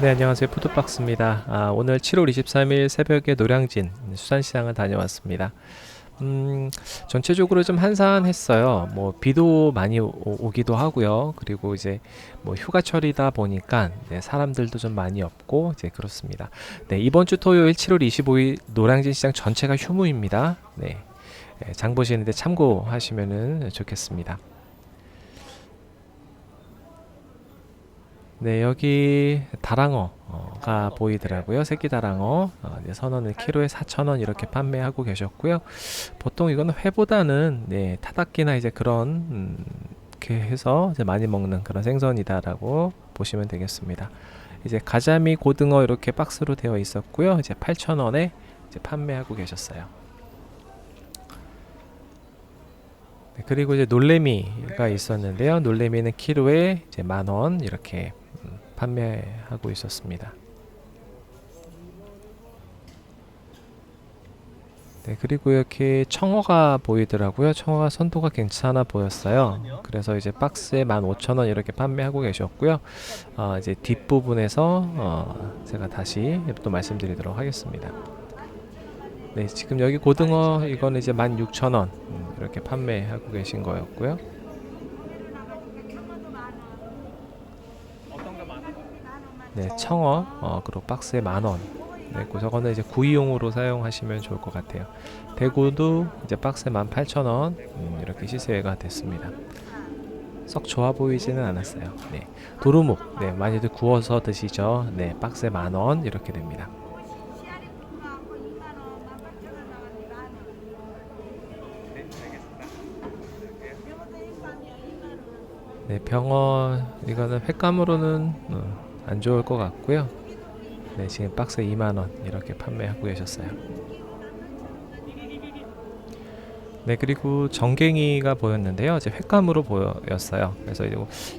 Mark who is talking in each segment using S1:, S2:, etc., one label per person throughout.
S1: 네, 안녕하세요. 푸드박스입니다. 아, 오늘 7월 23일 새벽에 노량진 수산시장을 다녀왔습니다. 음, 전체적으로 좀 한산했어요. 뭐, 비도 많이 오, 오기도 하고요. 그리고 이제 뭐 휴가철이다 보니까 네, 사람들도 좀 많이 없고 이제 그렇습니다. 네, 이번 주 토요일 7월 25일 노량진 시장 전체가 휴무입니다. 네, 예, 장 보시는데 참고하시면 좋겠습니다. 네, 여기 다랑어가 보이더라고요. 새끼 다랑어. 어, 네, 선원을 키로에 4,000원 이렇게 판매하고 계셨고요. 보통 이거는 회보다는 네, 타닥기나 이제 그런 음, 이렇게 해서 이제 많이 먹는 그런 생선이다라고 보시면 되겠습니다. 이제 가자미, 고등어 이렇게 박스로 되어 있었고요. 이제 8,000원에 이제 판매하고 계셨어요. 네, 그리고 이제 놀래미가 있었는데요. 놀래미는 키로에 이제 만 원 이렇게 음, 판매하고 있었습니다. 네, 그리고 이렇게 청어가 보이더라고요. 청어가 선도가 괜찮아 보였어요. 그래서 이제 박스에 15,000원 이렇게 판매하고 계셨고요. 어, 이제 뒷부분에서 어, 제가 다시 또 말씀드리도록 하겠습니다. 네, 지금 여기 고등어 이거는 이제 16,000원 음, 이렇게 판매하고 계신 거였고요. 네, 청어 어, 그리고 박스에 만 원. 네, 그 저거는 이제 구이용으로 사용하시면 좋을 것 같아요. 대구도 이제 박스에 18,000원 음, 이렇게 시세가 됐습니다. 썩 좋아 보이지는 않았어요. 네, 도루묵 네, 많이들 구워서 드시죠. 네, 박스에 만원 이렇게 됩니다. 네, 병어 이거는 횟감으로는 어, 안 좋을 것 같고요. 네, 지금 박스에 2만 원 이렇게 판매하고 계셨어요. 네, 그리고 정갱이가 보였는데요. 이제 횟감으로 보였어요. 그래서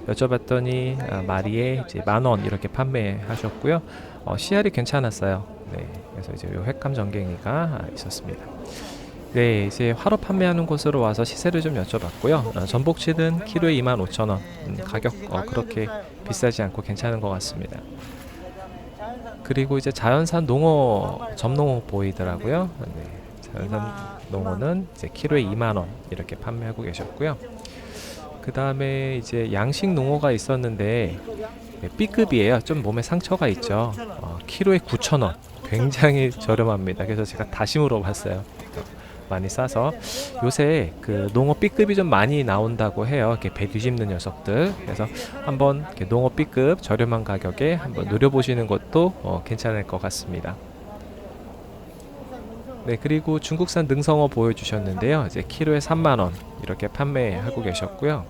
S1: 여쭤봤더니 아, 마리에 이제 만원 이렇게 판매하셨고요. 어, 씨알이 괜찮았어요. 네, 그래서 이제 요 횟감 정갱이가 있었습니다. 네, 이제 화로 판매하는 곳으로 와서 시세를 좀 여쭤봤고요. 어, 전복치는 키로에 25,000원. 음, 가격 어, 그렇게 비싸지 않고 괜찮은 것 같습니다. 그리고 이제 자연산 농어 점농어 보이더라고요. 네, 자연산 농어는 이제 키로에 2만 원 이렇게 판매하고 계셨고요. 그 다음에 이제 양식 농어가 있었는데 네, B급이에요. 좀 몸에 상처가 있죠. 어, 키로에 9,000원. 굉장히 저렴합니다. 그래서 제가 다시 물어봤어요. 많이 싸서 요새 그 농어 B급이 좀 많이 나온다고 해요. 이렇게 배 뒤집는 녀석들. 그래서 한번 농어 B급 저렴한 가격에 한번 노려보시는 것도 어, 괜찮을 것 같습니다. 네, 그리고 중국산 능성어 보여주셨는데요. 이제 키로에 3만 원 이렇게 판매하고 계셨고요.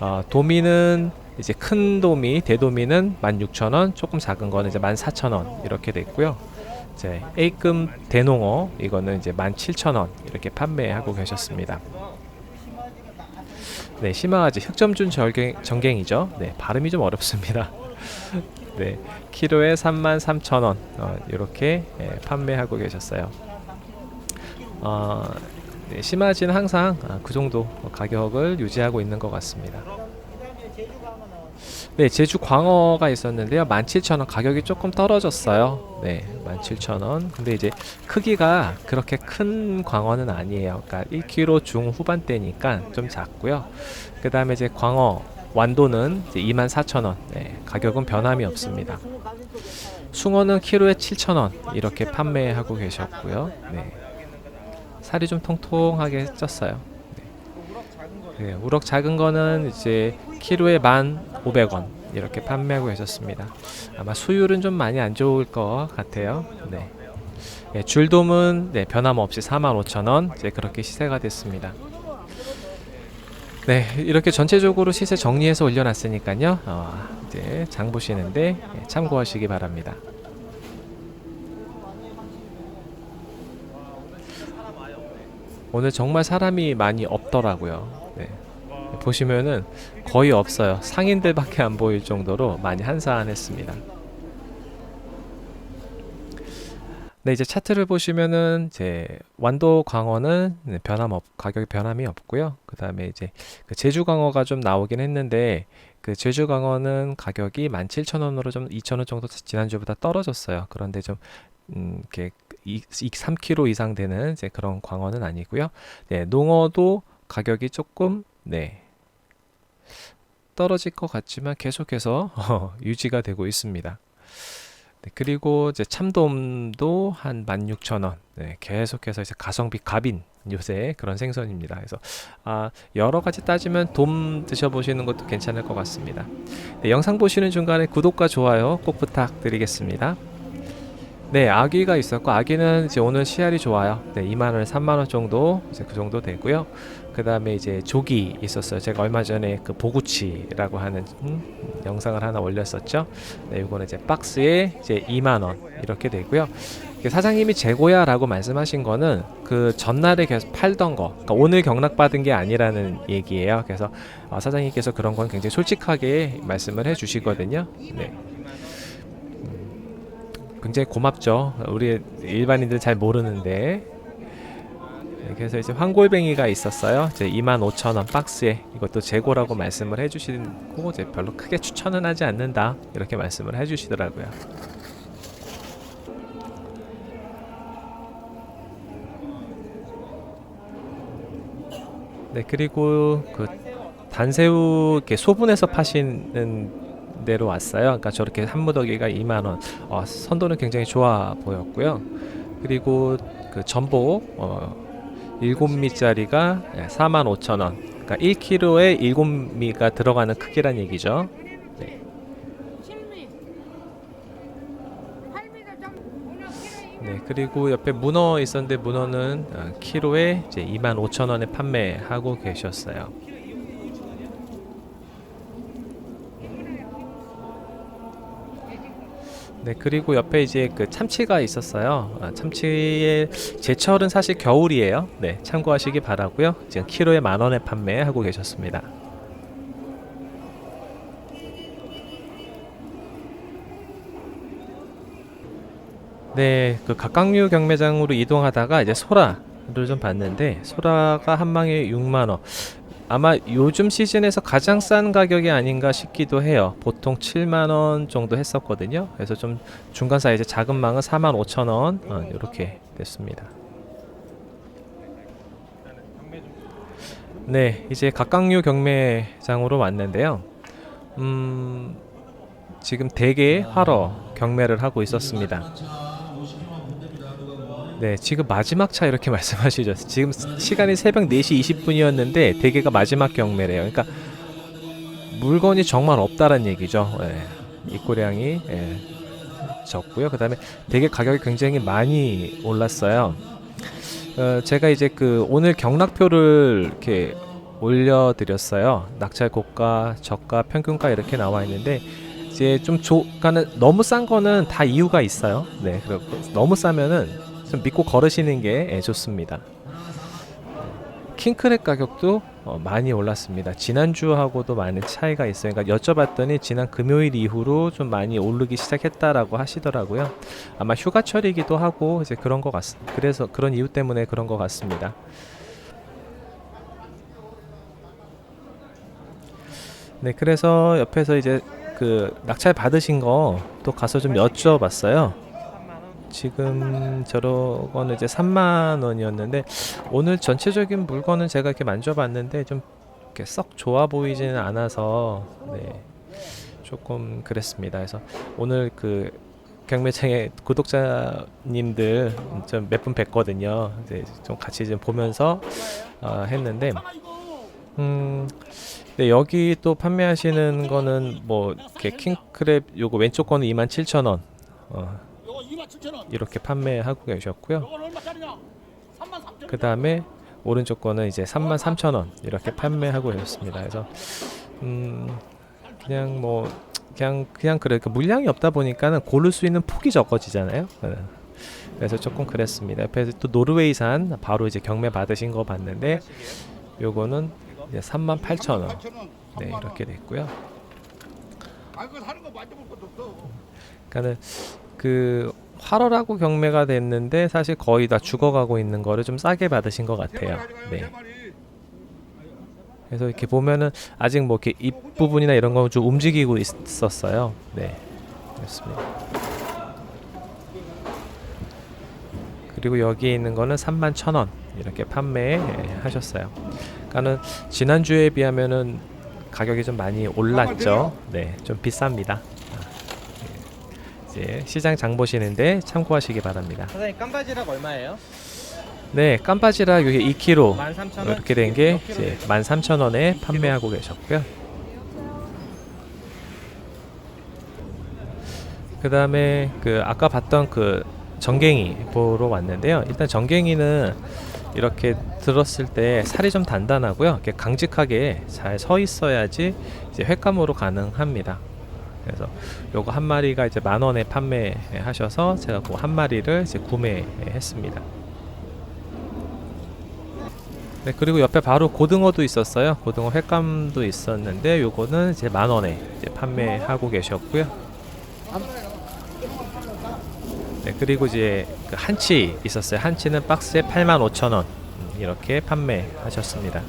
S1: 어, 도미는 이제 큰 도미, 대도미는 16,000원, 조금 작은 거는 이제 14,000원 이렇게 됐고요. 이제 A급 대농어 이거는 이제 17,000원 이렇게 판매하고 계셨습니다. 네, 심화아지 흑점준 절갱, 정갱이죠. 네, 발음이 좀 어렵습니다. 네, 키로에 33,000원 어, 이렇게 예, 판매하고 계셨어요. 어, 네, 심화지는 항상 아, 그 정도 가격을 유지하고 있는 것 같습니다. 네, 제주 광어가 있었는데요. 17,000원 가격이 조금 떨어졌어요. 네, 17,000원. 근데 이제 크기가 그렇게 큰 광어는 아니에요. 그러니까 1kg 중후반대니까 좀 작고요. 그 다음에 이제 광어 완도는 이제 24,000원. 네, 가격은 변함이 없습니다. 숭어는 키로에 7,000원 이렇게 판매하고 계셨고요. 네. 살이 좀 통통하게 쪘어요. 네. 네, 우럭 작은 거는 이제 키로에 1,500원 이렇게 판매하고 계셨습니다. 아마 수율은 좀 많이 안 좋을 것 같아요. 네. 네, 줄돔은 네, 변함없이 45,000원 이제 그렇게 시세가 됐습니다. 네, 이렇게 전체적으로 시세 정리해서 올려놨으니까요. 어, 이제 장 보시는데 예, 참고하시기 바랍니다. 오늘 정말 사람이 많이 없더라고요. 네. 보시면은 거의 없어요. 상인들밖에 안 보일 정도로 많이 한산했습니다. 네, 이제 차트를 보시면은 이제 완도 광어는 네, 변함 없 가격이 변함이 없고요. 그다음에 이제 그 제주 광어가 좀 나오긴 했는데 그 제주 광어는 가격이 17,000원으로 좀 2,000원 정도 지난주보다 떨어졌어요. 그런데 좀 음, 이렇게 2, 3kg 이상 되는 이제 그런 광어는 아니고요. 네, 농어도 가격이 조금 네. 떨어질 것 같지만 계속해서 어, 유지가 되고 있습니다. 네, 그리고 이제 참돔도 한 16,000원. 네, 계속해서 이제 가성비 갑인 요새 그런 생선입니다. 그래서 아, 여러 가지 따지면 돔 드셔보시는 것도 괜찮을 것 같습니다. 네, 영상 보시는 중간에 구독과 좋아요 꼭 부탁드리겠습니다. 네, 아기가 있었고 아기는 이제 오늘 씨알이 좋아요. 네, 2만 원, 3만 원 정도 이제 그 정도 되고요. 그 다음에 이제 조기 있었어요. 제가 얼마 전에 그 보구치라고 하는 음, 영상을 하나 올렸었죠. 네, 이거는 이제 박스에 이제 2만 원 이렇게 되고요. 사장님이 재고야라고 말씀하신 거는 그 전날에 계속 팔던 거, 그러니까 오늘 경락 받은 게 아니라는 얘기예요. 그래서 어, 사장님께서 그런 건 굉장히 솔직하게 말씀을 해주시거든요. 네. 음, 굉장히 고맙죠. 우리 일반인들 잘 모르는데 네, 그래서 이제 황골뱅이가 있었어요. 이제 25,000원 박스에 이것도 재고라고 말씀을 해주시고 이제 별로 크게 추천은 하지 않는다 이렇게 말씀을 해주시더라고요. 네 그리고 그 단새우 이렇게 소분해서 파시는 데로 왔어요. 그러니까 저렇게 한 무더기가 2만 원. 어, 선도는 굉장히 좋아 보였고요. 그리고 그 전복 어, 7미짜리가 45,000원. 그러니까 1kg에 7미가 들어가는 크기란 얘기죠. 네.
S2: 7미 8미가 좀 오늘 키로에
S1: 네, 그리고 옆에 문어 있었는데 문어는 어, 키로에 이제 25,000원에 판매하고 계셨어요. 네, 그리고 옆에 이제 그 참치가 있었어요. 아, 참치의 제철은 사실 겨울이에요. 네, 참고하시기 바라고요. 지금 키로에 만 원에 판매하고 계셨습니다. 네, 그 각각류 경매장으로 이동하다가 이제 소라를 좀 봤는데 소라가 한 망에 6만 원. 아마 요즘 시즌에서 가장 싼 가격이 아닌가 싶기도 해요. 보통 7만 원 정도 했었거든요. 그래서 좀 중간 사이즈 작은 망은 4만 5천 원 어, 이렇게 됐습니다. 네, 이제 각각류 경매장으로 왔는데요. 음, 지금 대게 활어 경매를 하고 있었습니다. 네, 지금 마지막 차 이렇게 말씀하시죠. 지금 시간이 새벽 4시 20분이었는데 대게가 마지막 경매래요. 그러니까 물건이 정말 없다는 얘기죠. 예, 입고량이 예, 적고요. 그다음에 대게 가격이 굉장히 많이 올랐어요. 어, 제가 이제 그 오늘 경락표를 이렇게 올려드렸어요. 낙찰 고가, 저가, 평균가 이렇게 나와 있는데 이제 좀 조, 그러니까는 너무 싼 거는 다 이유가 있어요. 네, 그리고 너무 싸면은 좀 믿고 걸으시는 게 예, 좋습니다. 킹크랩 가격도 어, 많이 올랐습니다. 지난주하고도 많은 차이가 있어요. 그러니까 여쭤봤더니 지난 금요일 이후로 좀 많이 오르기 시작했다라고 하시더라고요. 아마 휴가철이기도 하고 이제 그런 것 같. 그래서 그런 이유 때문에 그런 것 같습니다. 네, 그래서 옆에서 이제 그 낙찰 받으신 거 또 가서 좀 여쭤봤어요. 지금 저거는 이제 3만 원이었는데 오늘 전체적인 물건은 제가 이렇게 만져봤는데 좀 이렇게 썩 좋아 보이지는 않아서 네 조금 그랬습니다. 그래서 오늘 그 경매장에 구독자님들 좀 몇 분 뵀거든요. 이제 좀 같이 좀 보면서 어, 했는데 음. 네, 여기 또 판매하시는 거는 뭐 이렇게 킹크랩 요거 왼쪽 거는 27,000원. 어,
S3: 요거 2만 7천 원.
S1: 이렇게 판매하고 계셨고요.
S3: 요건 얼마짜리냐? 3만 3천 원.
S1: 그 다음에 오른쪽 거는 이제 33,000원 이렇게 판매하고 계셨습니다. 그래서 음 그냥 뭐 그냥 그냥 그래 그 물량이 없다 보니까는 고를 수 있는 폭이 적어지잖아요. 네. 그래서 조금 그랬습니다. 옆에서 또 노르웨이산 바로 이제 경매 받으신 거 봤는데 요거는 이제 38,000원
S3: 8천 원.
S1: 네
S3: 3만 원.
S1: 이렇게 됐고요.
S3: 아.
S1: 그러니까는 그 활어라고 경매가 됐는데 사실 거의 다 죽어가고 있는 거를 좀 싸게 받으신 것 같아요. 네. 그래서 이렇게 보면은 아직 뭐 이렇게 입 부분이나 이런 거 좀 움직이고 있었어요. 네, 그렇습니다. 그리고 여기 있는 거는 3만 천원 이렇게 판매하셨어요. 그러니까는 지난 주에 비하면은 가격이 좀 많이 올랐죠. 네, 좀 비쌉니다. 아, 예. 이제 시장 장 보시는데 참고하시기 바랍니다.
S4: 사장님 깜바지락 얼마예요?
S1: 네, 깜바지락 여기 2kg
S4: 13,000원?
S1: 이렇게 된게 이제 13,000원에 판매하고 계셨고요. 그다음에 그 아까 봤던 그 정갱이 보러 왔는데요. 일단 정갱이는 이렇게 들었을 때 살이 좀 단단하고요. 이렇게 강직하게 잘 서 있어야지 이제 횟감으로 가능합니다. 그래서 요거 한 마리가 이제 만 원에 판매하셔서 제가 그 한 마리를 이제 구매했습니다. 네, 그리고 옆에 바로 고등어도 있었어요. 고등어 횟감도 있었는데 요거는 이제 만 원에 이제 판매하고 계셨고요. 네, 그리고 이제 그 한치 있었어요. 한치는 박스에 8만 5천 원 음, 이렇게 판매하셨습니다.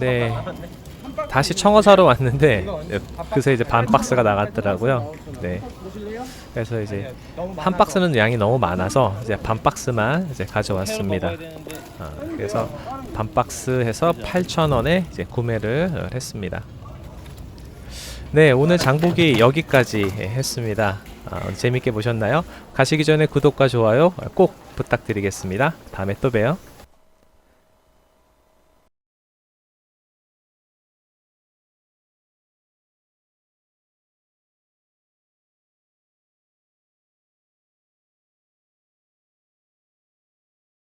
S1: 네, 다시 청어 사러 왔는데 네, 그새 이제 반 박스가 나갔더라고요. 네, 그래서 이제 한 박스는 양이 너무 많아서 이제 반 박스만 이제 가져왔습니다. 아, 그래서 반 박스 해서 8,000원에 이제 구매를 했습니다. 네, 오늘 장보기 여기까지 했습니다. 아, 재밌게 보셨나요? 가시기 전에 구독과 좋아요 꼭 부탁드리겠습니다. 다음에 또 봬요.